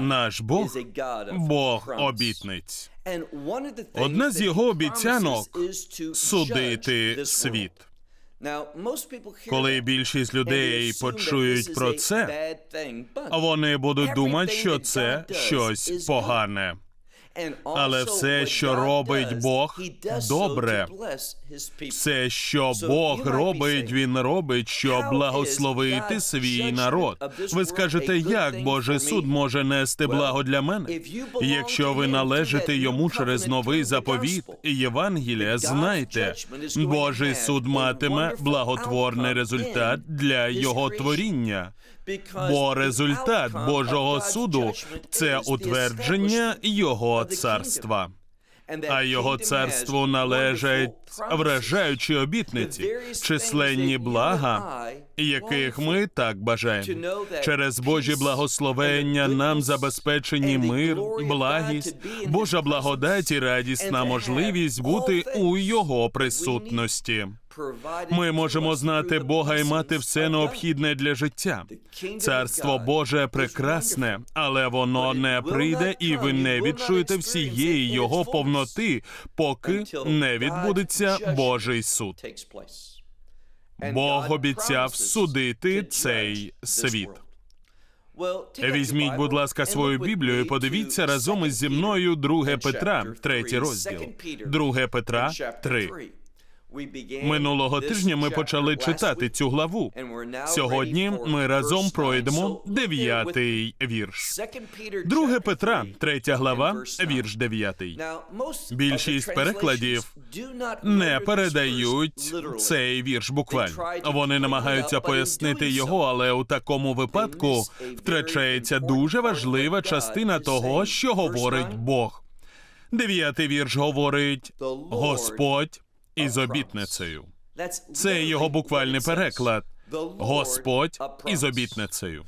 Наш Бог Бог обітниць. Одна з його обіцянок Судити світ. Коли більшість людей почують про це, Вони будуть думати, що це щось погане. Але все, що робить Бог, добре. Все, що Бог робить, він робить, щоб благословити свій народ. Ви скажете, як Божий суд може нести благо для мене? Якщо ви належите йому через новий заповіт і Євангелія, знайте, Божий суд матиме благотворний результат для його творіння. Бо результат Божого суду це утвердження його царства. А його царству належать вражаючі обітниці, численні блага, яких ми так бажаємо. Через Божі благословення нам забезпечені мир, благість, Божа благодать і радісна можливість бути у його присутності. Ми можемо знати Бога і мати все необхідне для життя. Царство Боже прекрасне, але воно не прийде, і ви не відчуєте всієї його повноти, поки не відбудеться Божий суд. Бог обіцяв судити цей світ. Візьміть, будь ласка, свою Біблію і подивіться разом із зі мною 2 Петра, третій розділ. 2 Петра 3. Минулого тижня ми почали читати цю главу. Сьогодні ми разом пройдемо дев'ятий вірш. Друге Петра, третя глава, вірш дев'ятий. Більшість перекладів не передають цей вірш буквально. Вони намагаються пояснити його, але у такому випадку втрачається дуже важлива частина того, що говорить Бог. Дев'ятий вірш говорить Господь із обітницею. Це його буквальний переклад. Господь із обітницею.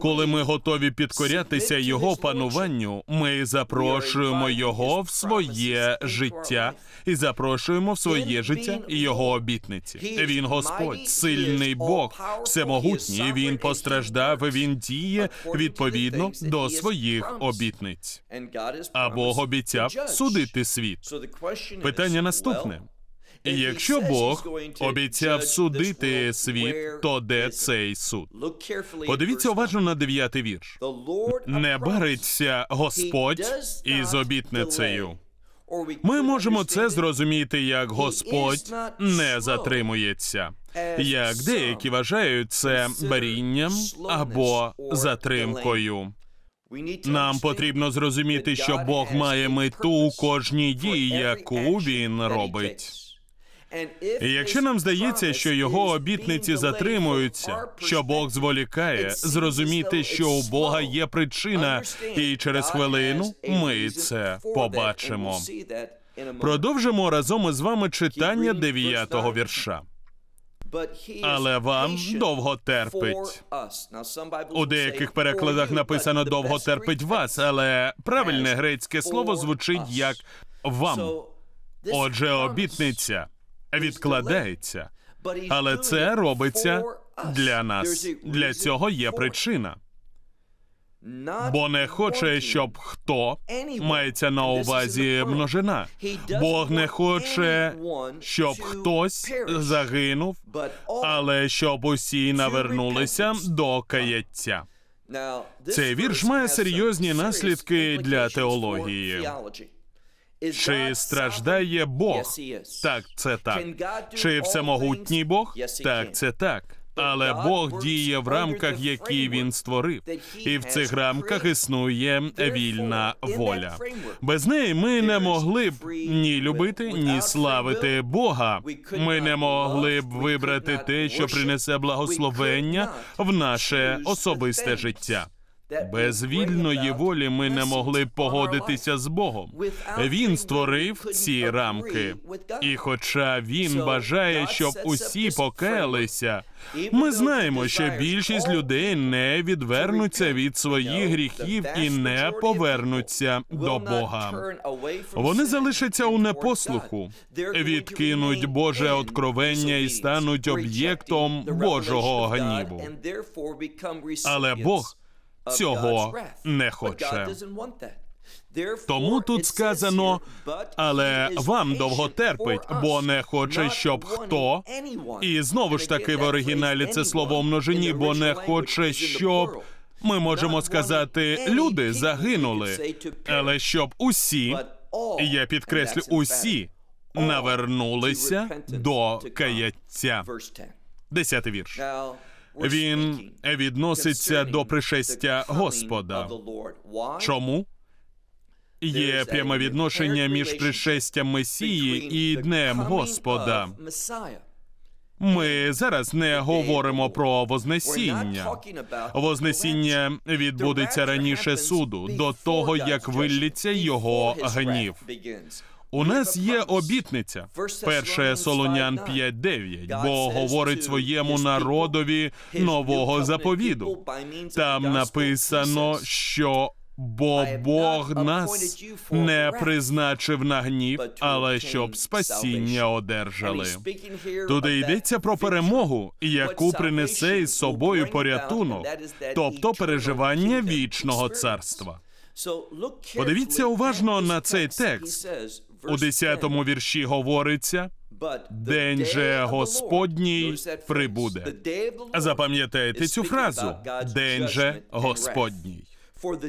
Коли ми готові підкорятися його пануванню, ми запрошуємо його в своє життя і запрошуємо в своє життя його обітниці. Він Господь, сильний Бог, всемогутній. Він постраждав. і Він діє відповідно до своїх обітниць. А Бог обіцяв судити світ. Питання наступне. І якщо Бог обіцяв судити світ, то де цей суд? Подивіться уважно на дев'ятий вірш. Не бариться Господь із обітницею. Ми можемо це зрозуміти, як Господь не затримується, як деякі вважають це барінням або затримкою. Нам потрібно зрозуміти, що Бог має мету у кожній дії, яку він робить. І якщо нам здається, що його обітниці затримуються, що Бог зволікає, зрозуміти, що у Бога є причина, і через хвилину ми це побачимо. Продовжимо разом із вами читання дев'ятого вірша. Але вам довго терпить. У деяких перекладах написано довго терпить вас, але правильне грецьке слово звучить як вам. Отже, обітниця відкладається, але це робиться для нас. Для цього є причина. Бо не хоче, щоб хто мається на увазі множина. Бог не хоче, щоб хтось загинув, але щоб усі навернулися до каяття. Цей вірш має серйозні наслідки для теології. Чи страждає Бог? Так, це так. Чи всемогутній Бог? Так, це так. Але Бог діє в рамках, які він створив, і в цих рамках існує вільна воля. Без неї ми не могли б ні любити, ні славити Бога. Ми не могли б вибрати те, що принесе благословення в наше особисте життя. Без вільної волі ми не могли б погодитися з Богом. Він створив ці рамки. І хоча він бажає, щоб усі покаялися, ми знаємо, що більшість людей не відвернуться від своїх гріхів і не повернуться до Бога. Вони залишаться у непослуху, відкинуть Боже откровення і стануть об'єктом Божого гніву. Але Бог цього не хоче. Тому тут сказано, але вам довго терпить, бо не хоче, щоб хто. І знову ж таки в оригіналі це слово в множині, бо не хоче, щоб ми можемо сказати, люди загинули, але щоб усі, я підкреслю, усі навернулися до каяття. Десятий вірш. Він відноситься до пришестя Господа. Чому? Є пряме відношення між пришестям Месії і Днем Господа. Ми зараз не говоримо про Вознесіння. Вознесіння відбудеться раніше суду, до того як виллється його гнів. У нас є обітниця, перше Солонян 5.9, бо говорить своєму народові нового заповіду. Там написано, що бо Бог нас не призначив на гнів, але щоб спасіння одержали. Туди йдеться про перемогу, яку принесе із собою порятунок, тобто переживання вічного царства. Подивіться уважно на цей текст. У 10-му вірші говориться День же Господній прибуде. Запам'ятайте цю фразу День же Господній.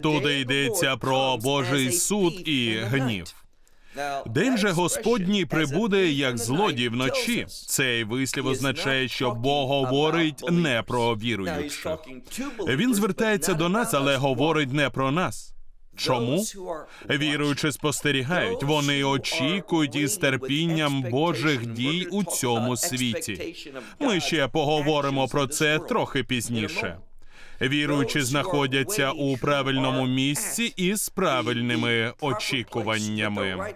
Туди йдеться про Божий суд і гнів. День же Господній прибуде як злодій вночі. Цей вислів означає, що Бог говорить не про віруючих. Він звертається до нас, але говорить не про нас. Чому? Віруючи спостерігають, вони очікують із терпінням Божих дій у цьому світі. Ми ще поговоримо про це трохи пізніше. Віруючі знаходяться у правильному місці із правильними очікуваннями.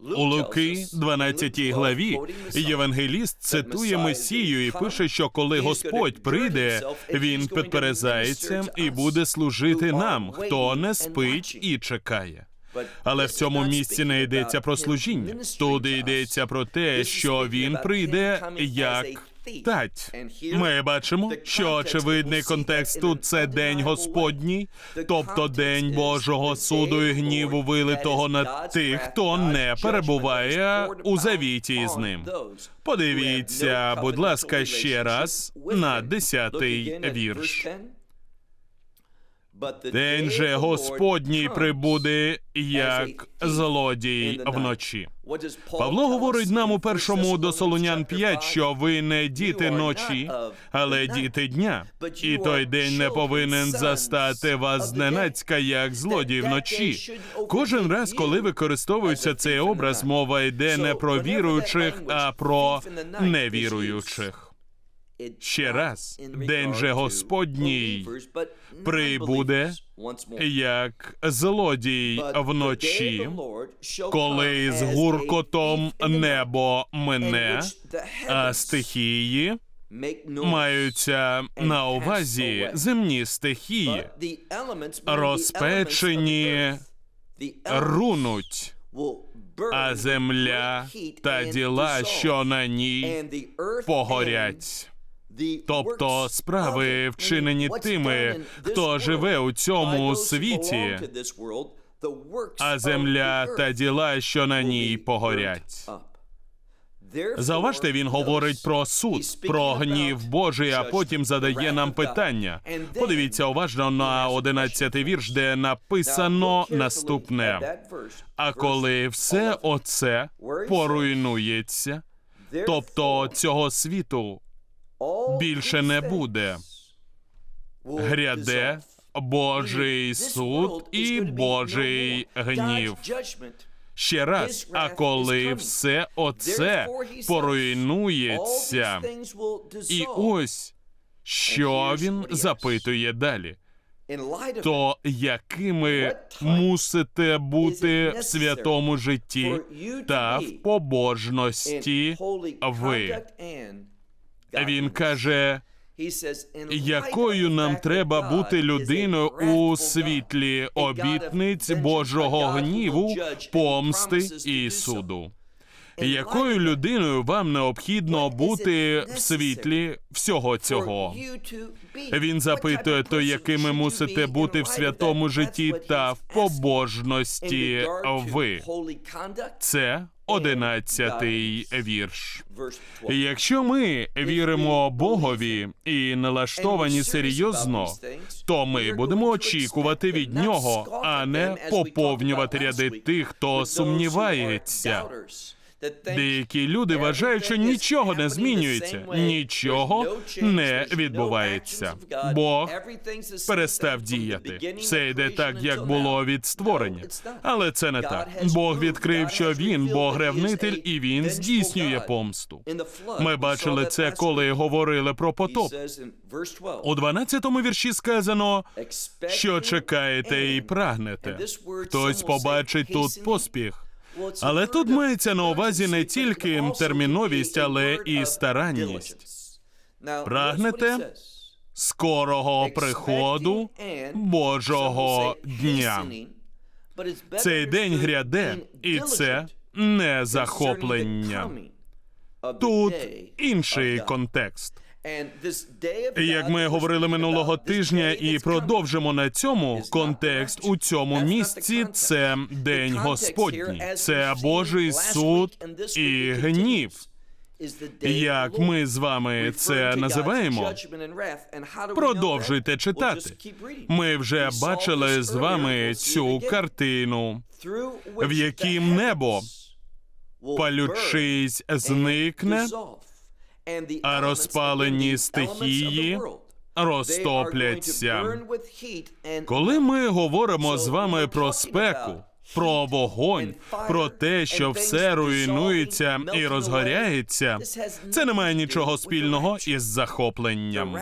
У Луки, 12 главі, євангеліст цитує Месію і пише, що коли Господь прийде, він підперезається і буде служити нам, хто не спить і чекає. Але в цьому місці не йдеться про служіння. Туди йдеться про те, що він прийде як тать. Ми бачимо, що очевидний контекст тут це день Господній, тобто день Божого суду і гніву вилитого на тих, хто не перебуває у завіті з ним. Подивіться, будь ласка, ще раз на десятий вірш. День же Господній прибуде як злодій вночі. Павло говорить нам у першому до Солонян 5, що ви не діти ночі, але діти дня. І той день не повинен застати вас зненацька, як злодій вночі. Кожен раз, коли використовується цей образ, мова йде не про віруючих, а про невіруючих. Ще раз, день же Господній прибуде як злодій вночі, коли з гуркотом небо мине, а стихії маються на увазі земні стихії, розпечені рунуть, а земля та діла, що на ній погорять. Тобто справи вчинені тими, хто живе у цьому світі, а земля та діла, що на ній погорять. Зауважте, він говорить про суд, про гнів Божий, а потім задає нам питання. Подивіться уважно на одинадцятий вірш, де написано наступне: а коли все оце поруйнується, тобто цього світу більше не буде. Гряде Божий суд і Божий гнів. Ще раз, а коли все оце поруйнується, і ось що він запитує далі. То якими мусите бути в святому житті та в побожності ви? Він каже, якою нам треба бути людиною у світлі обітниць Божого гніву, помсти і суду. Якою людиною вам необхідно бути в світлі всього цього? Він запитує, то якими мусите бути в святому житті та в побожності ви. Це одинадцятий вірш. Якщо ми віримо Богові і налаштовані серйозно, то ми будемо очікувати від нього, а не поповнювати ряди тих, хто сумнівається. Деякі люди вважають, що нічого не змінюється, нічого не відбувається. Бог перестав діяти. Все йде так, як було від створення. Але це не так. Бог відкрив, що він Бог ревнитель, і він здійснює помсту. Ми бачили це, коли говорили про потоп. У 12-му вірші сказано, що чекаєте і прагнете. Хтось побачить тут поспіх. Але тут мається на увазі не тільки терміновість, але і старанність. Прагнете скорого приходу Божого дня. Цей день гряде, і це не захоплення. Тут інший контекст. Як ми говорили минулого тижня і продовжимо на цьому, контекст у цьому місці це день Господній, це Божий суд і гнів. Як ми з вами це називаємо? Продовжуйте читати. Ми вже бачили з вами цю картину, в яким небо, палючись, зникне, а розпалені стихії розтопляться. Коли ми говоримо з вами про спеку, про вогонь, про те, що все руйнується і розгоряється, це не має нічого спільного із захопленням.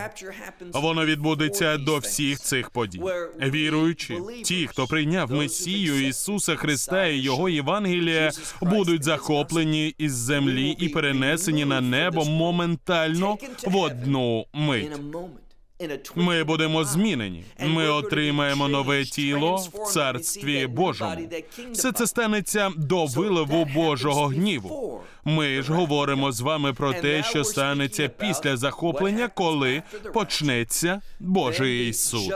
Воно відбудеться до всіх цих подій. Віруючи, ті, хто прийняв Месію Ісуса Христа і Його Євангелія, будуть захоплені із землі і перенесені на небо моментально в одну мить. Ми будемо змінені. Ми отримаємо нове тіло в царстві Божому. Все це станеться до виливу Божого гніву. Ми ж говоримо з вами про те, що станеться після захоплення, коли почнеться Божий суд.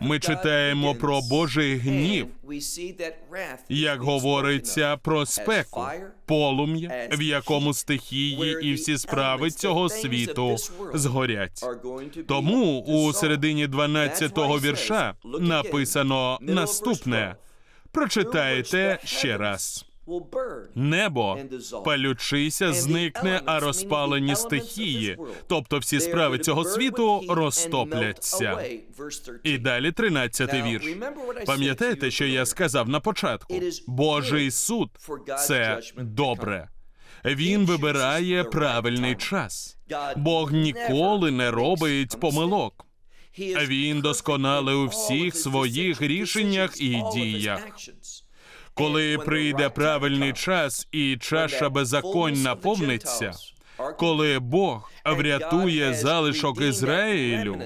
Ми читаємо про Божий гнів, як говориться про спеку, полум'я, в якому стихії і всі справи цього світу згорять. Тому у середині 12-го вірша написано наступне: прочитайте ще раз. Небо, палючися, зникне, а розпалені стихії, тобто всі справи цього світу розтопляться. І далі 13-й вірш. Пам'ятаєте, що я сказав на початку? Божий суд це добре. Він вибирає правильний час. Бог ніколи не робить помилок. Він досконалий у всіх своїх рішеннях і діях. Коли прийде правильний час і чаша беззаконь наповниться, коли Бог врятує залишок Ізраїлю,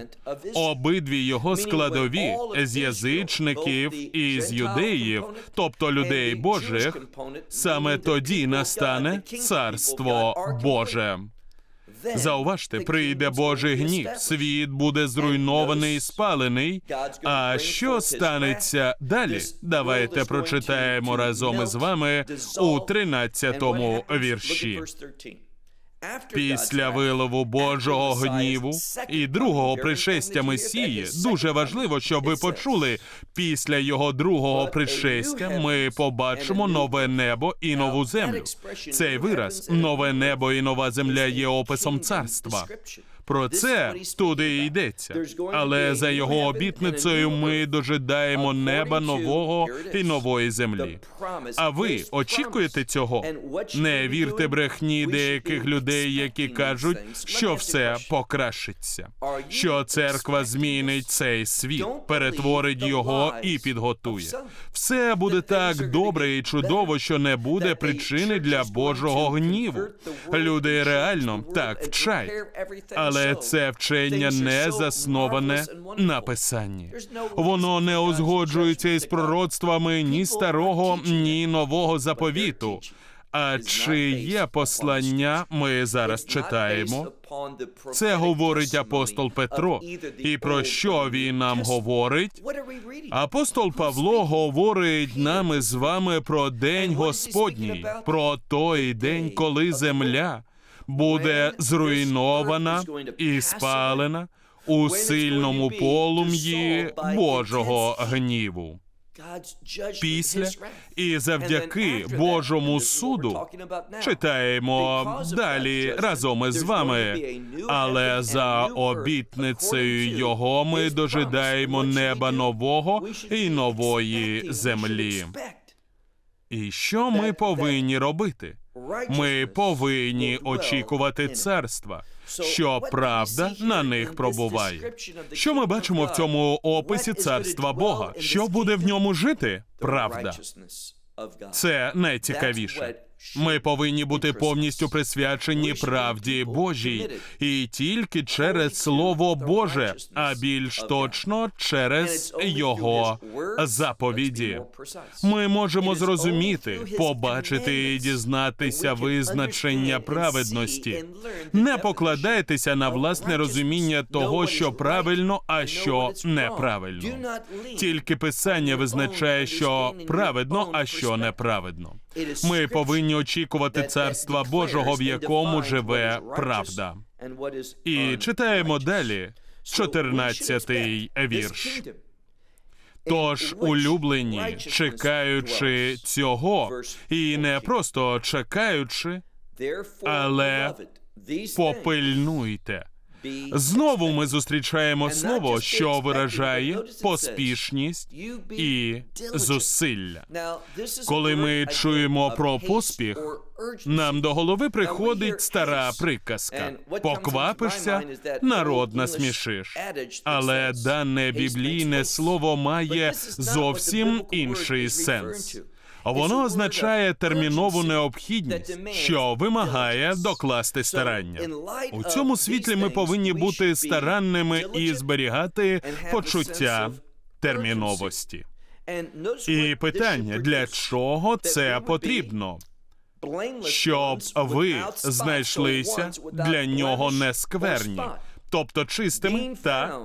обидві його складові з язичників і з юдеїв, тобто людей Божих, саме тоді настане царство Боже. Зауважте, прийде Божий гнів, світ буде зруйнований і спалений. А що станеться далі? Давайте прочитаємо разом із вами у 13-му вірші. Після вилову Божого гніву і другого пришестя Месії дуже важливо, щоб ви почули. Після його другого пришестя ми побачимо нове небо і нову землю. Цей вираз нове небо і нова земля є описом царства. Про це туди і йдеться. Але за його обітницею ми дожидаємо неба нового і нової землі. А ви очікуєте цього? Не вірте брехні деяких людей, які кажуть, що все покращиться, що церква змінить цей світ, перетворить його і підготує. Все буде так добре і чудово, що не буде причини для Божого гніву. Люди реально так вчать. Але це вчення не засноване на писанні. Воно не узгоджується із пророцтвами ні старого, ні нового заповіту. А чи є послання, ми зараз читаємо. Це говорить апостол Петро. І про що він нам говорить? Апостол Павло говорить нам із вами про день Господній, про той день, коли земля буде зруйнована і спалена у сильному полум'ї Божого гніву. Після і завдяки Божому суду. читаємо далі разом із вами, але за обітницею його ми дожидаємо неба нового і нової землі. І що ми повинні робити? Ми повинні очікувати царства, що правда на них пробуває. Що ми бачимо в цьому описі царства Бога? Що буде в ньому жити? Правда. Це найцікавіше. Ми повинні бути повністю присвячені правді Божій, і тільки через Слово Боже, а більш точно через Його заповіді. Ми можемо зрозуміти, побачити і дізнатися визначення праведності. Не покладайтеся на власне розуміння того, що правильно, а що неправильно. Тільки писання визначає, що праведно, а що неправедно. Ми повинні очікувати царства Божого, в якому живе правда. І читаємо далі 14-й вірш. Тож, улюблені, чекаючи цього, і не просто чекаючи, але попильнуйте. Знову ми зустрічаємо слово, що виражає поспішність і зусилля. Коли ми чуємо про поспіх, нам до голови приходить стара приказка: поквапишся, народ насмішиш. Але дане біблійне слово має зовсім інший сенс. Воно означає термінову необхідність, що вимагає докласти старання. У цьому світлі ми повинні бути старанними і зберігати почуття терміновості. І питання для чого це потрібно? Щоб ви знайшлися для нього нескверні, тобто чистими та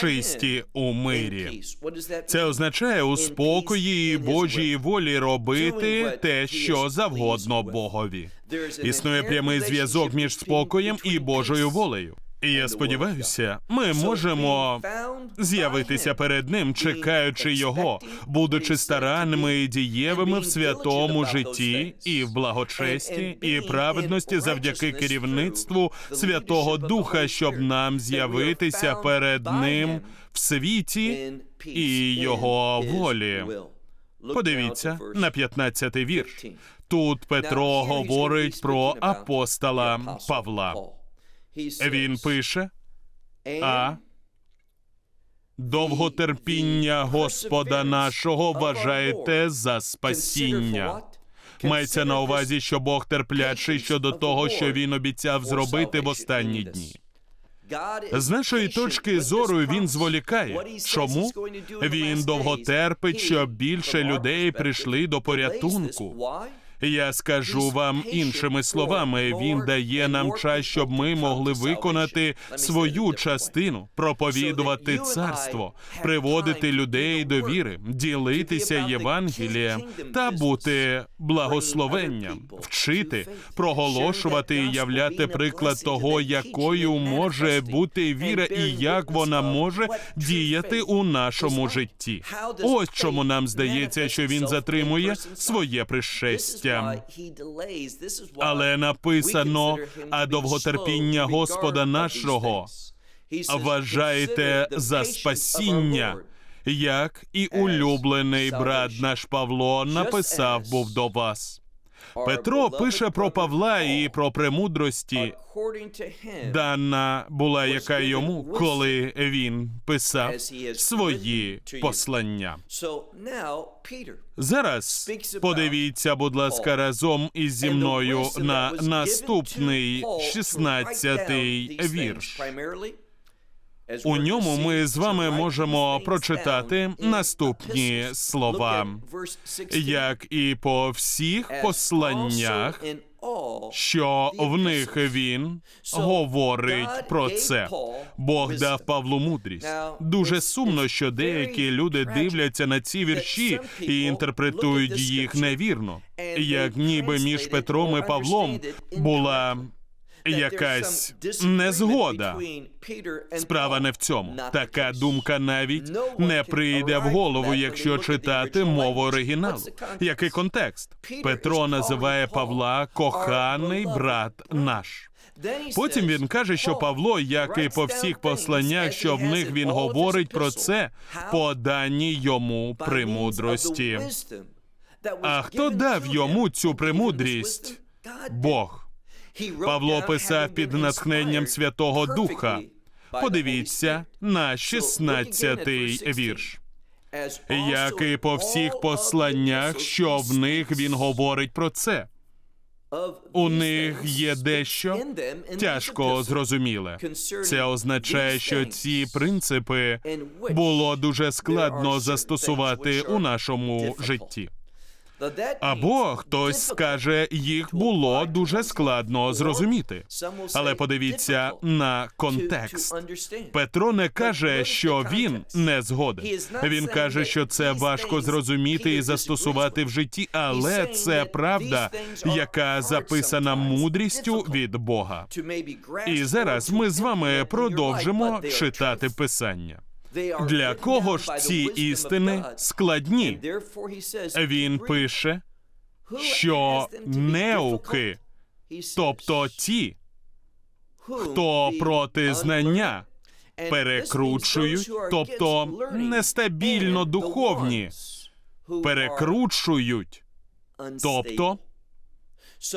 чисті у мирі. Це означає у спокої і Божій волі робити те, що завгодно Богові. Існує прямий зв'язок між спокоєм і Божою волею. І я сподіваюся, ми можемо з'явитися перед ним, чекаючи його, будучи старанними і дієвими в святому житті і в благочесті і праведності завдяки керівництву Святого Духа, щоб нам з'явитися перед ним в світі і його волі. Подивіться на 15-й вірш. Тут Петро говорить про апостола Павла. Він пише, а довготерпіння Господа нашого вважаєте за спасіння. Мається на увазі, що Бог терплячий щодо того, що він обіцяв зробити в останні дні. З нашої точки зору він зволікає. Чому? Він довго терпить, щоб більше людей прийшли до порятунку. Я скажу вам іншими словами, він дає нам час, щоб ми могли виконати свою частину, проповідувати царство, приводити людей до віри, ділитися Євангелієм та бути благословенням, вчити, проголошувати і являти приклад того, якою може бути віра і як вона може діяти у нашому житті. Ось чому нам здається, що він затримує своє пришестя. Але написано, а довготерпіння Господа нашого вважаєте за спасіння, як і улюблений брат наш Павло написав був до вас. Петро пише про Павла і про премудрості, дана була яка йому, коли він писав свої послання. Зараз подивіться, будь ласка, разом із зі мною на наступний 16-й вірш. У ньому ми з вами можемо прочитати наступні слова, як і по всіх посланнях, що в них він говорить про це. Бог дав Павлу мудрість. Дуже сумно, що деякі люди дивляться на ці вірші і інтерпретують їх невірно, як ніби між Петром і Павлом була якась незгода. Справа не в цьому. Така думка навіть не прийде в голову, якщо читати мову оригіналу. Який контекст? Петро називає Павла коханий брат наш. Потім він каже, що Павло, як і по всіх посланнях, що в них він говорить про це, по даній йому премудрості. А хто дав йому цю премудрість? Бог. Павло писав під натхненням Святого Духа. Подивіться на 16-й вірш. Як і по всіх посланнях, що в них він говорить про це. У них є дещо тяжко зрозуміле. Це означає, що ці принципи було дуже складно застосувати у нашому житті. Або хтось скаже, їх було дуже складно зрозуміти. Але подивіться на контекст. Петро не каже, що він не згоден. Він каже, що це важко зрозуміти і застосувати в житті, але це правда, яка записана мудрістю від Бога. І зараз ми з вами продовжимо читати писання. Для кого ж ці істини складні? Він пише, що неуки, тобто ті, хто проти знання, перекручують, тобто нестабільно духовні, перекручують, тобто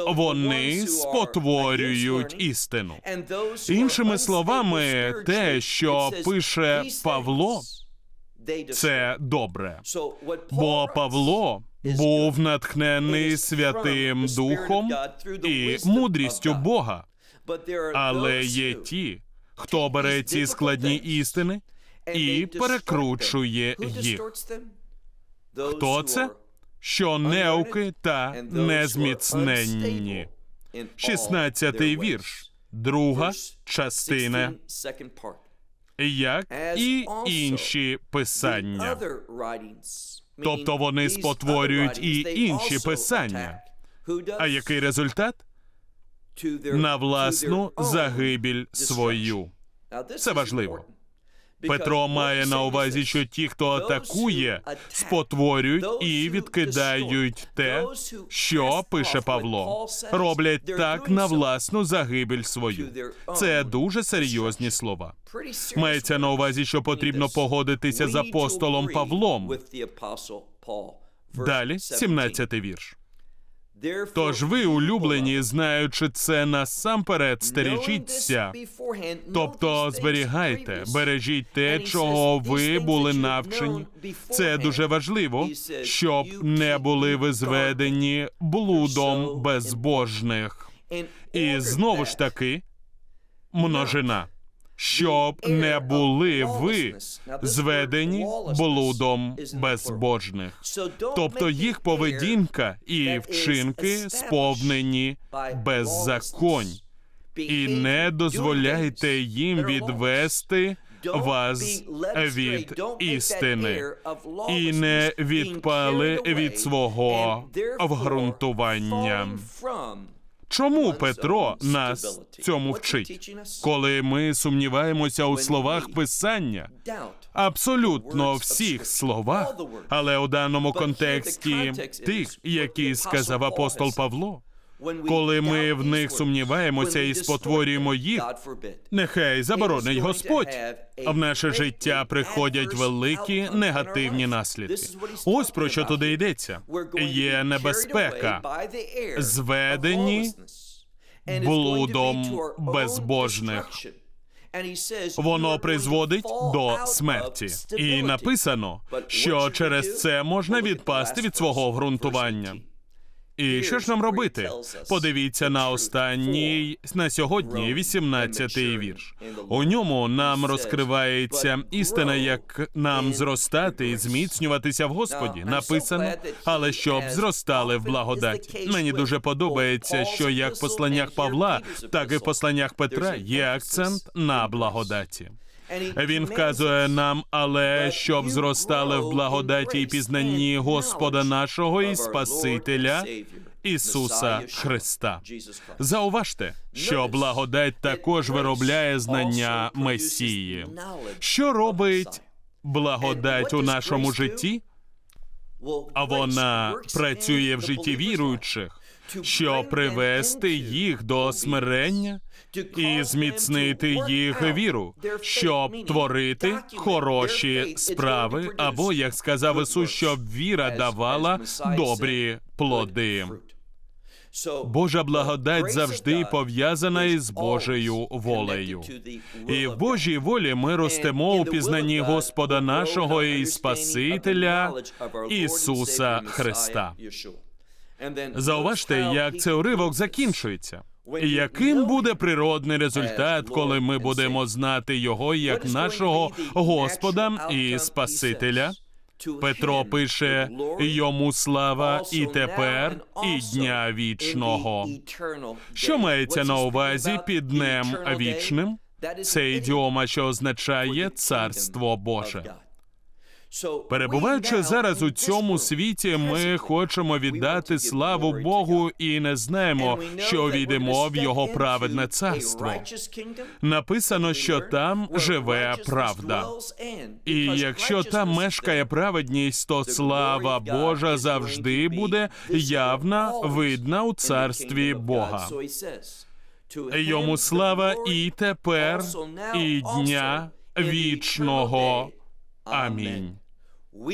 вони спотворюють істину. Іншими словами, те, що пише Павло, це добре. Бо Павло був натхнений Святим Духом і мудрістю Бога. Але є ті, хто бере ці складні істини і перекручує їх. Хто це? Що неуки та незміцненні. 16-й вірш, друга частина, як і інші писання. Тобто вони спотворюють і інші писання. А який результат? На власну загибіль свою. Це важливо. Петро має на увазі, що ті, хто атакує, спотворюють і відкидають те, що пише Павло, роблять так на власну загибель свою. Це дуже серйозні слова. Мається на увазі, що потрібно погодитися з апостолом Павлом. Далі 17-й вірш. Тож ви, улюблені, знаючи це насамперед, стережіться, тобто зберігайте, бережіть те, чого ви були навчені. Це дуже важливо, щоб не були ви зведені блудом безбожних. І знову ж таки, множина. Щоб не були ви зведені блудом безбожних. Тобто їх поведінка і вчинки сповнені беззаконь, і не дозволяйте їм відвести вас від істини, і не відпали від свого вґрунтування. Чому Петро нас цьому вчить? Коли ми сумніваємося у словах Писання, абсолютно всіх словах, але у даному контексті тих, які сказав апостол Павло, коли ми в них сумніваємося і спотворюємо їх, нехай заборонить Господь. В наше життя приходять великі негативні наслідки. Ось про що туди йдеться. Є небезпека, зведені блудом безбожних. Воно призводить до смерті, і написано, що через це можна відпасти від свого ґрунтування. І що ж нам робити? Подивіться на останній на сьогодні, 18-й вірш. У ньому нам розкривається істина, як нам зростати і зміцнюватися в Господі. Написано, але щоб зростали в благодаті. Мені дуже подобається, що як в посланнях Павла, так і в посланнях Петра є акцент на благодаті. Він вказує нам, але щоб зростали в благодаті і пізнанні Господа нашого і Спасителя Ісуса Христа. Зауважте, що благодать також виробляє знання Месії. Що робить благодать у нашому житті? А вона працює в житті віруючих, щоб привести їх до смирення і зміцнити їх віру, щоб творити хороші справи, або як сказав Ісус, щоб віра давала добрі плоди. Божа благодать завжди пов'язана із Божою волею. І в Божій волі ми ростемо у пізнанні Господа нашого і Спасителя Ісуса Христа. Зауважте, як цей уривок закінчується. Яким буде природний результат, коли ми будемо знати його як нашого Господа і Спасителя? Петро пише йому слава і тепер, і дня вічного. Що мається на увазі під днем вічним? Це ідіома, що означає царство Боже. Перебуваючи зараз у цьому світі, ми хочемо віддати славу Богу і не знаємо, що увійдемо в його праведне царство. Написано, що там живе правда. І якщо там мешкає праведність, то слава Божа завжди буде явна, видна у царстві Бога. Йому слава і тепер, і дня вічного. Амінь.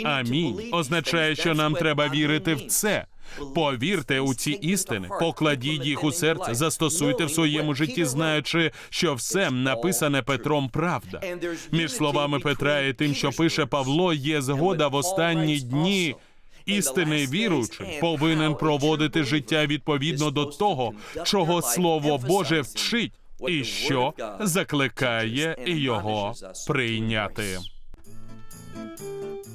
Амінь означає, що нам треба вірити в це. Повірте у ці істини, покладіть їх у серце, застосуйте в своєму житті, знаючи, що все написане Петром правда. Між словами Петра і тим, що пише Павло, є згода в останні дні. Істинний віруючий повинен проводити життя відповідно до того, чого Слово Боже вчить, і що закликає його прийняти. thank you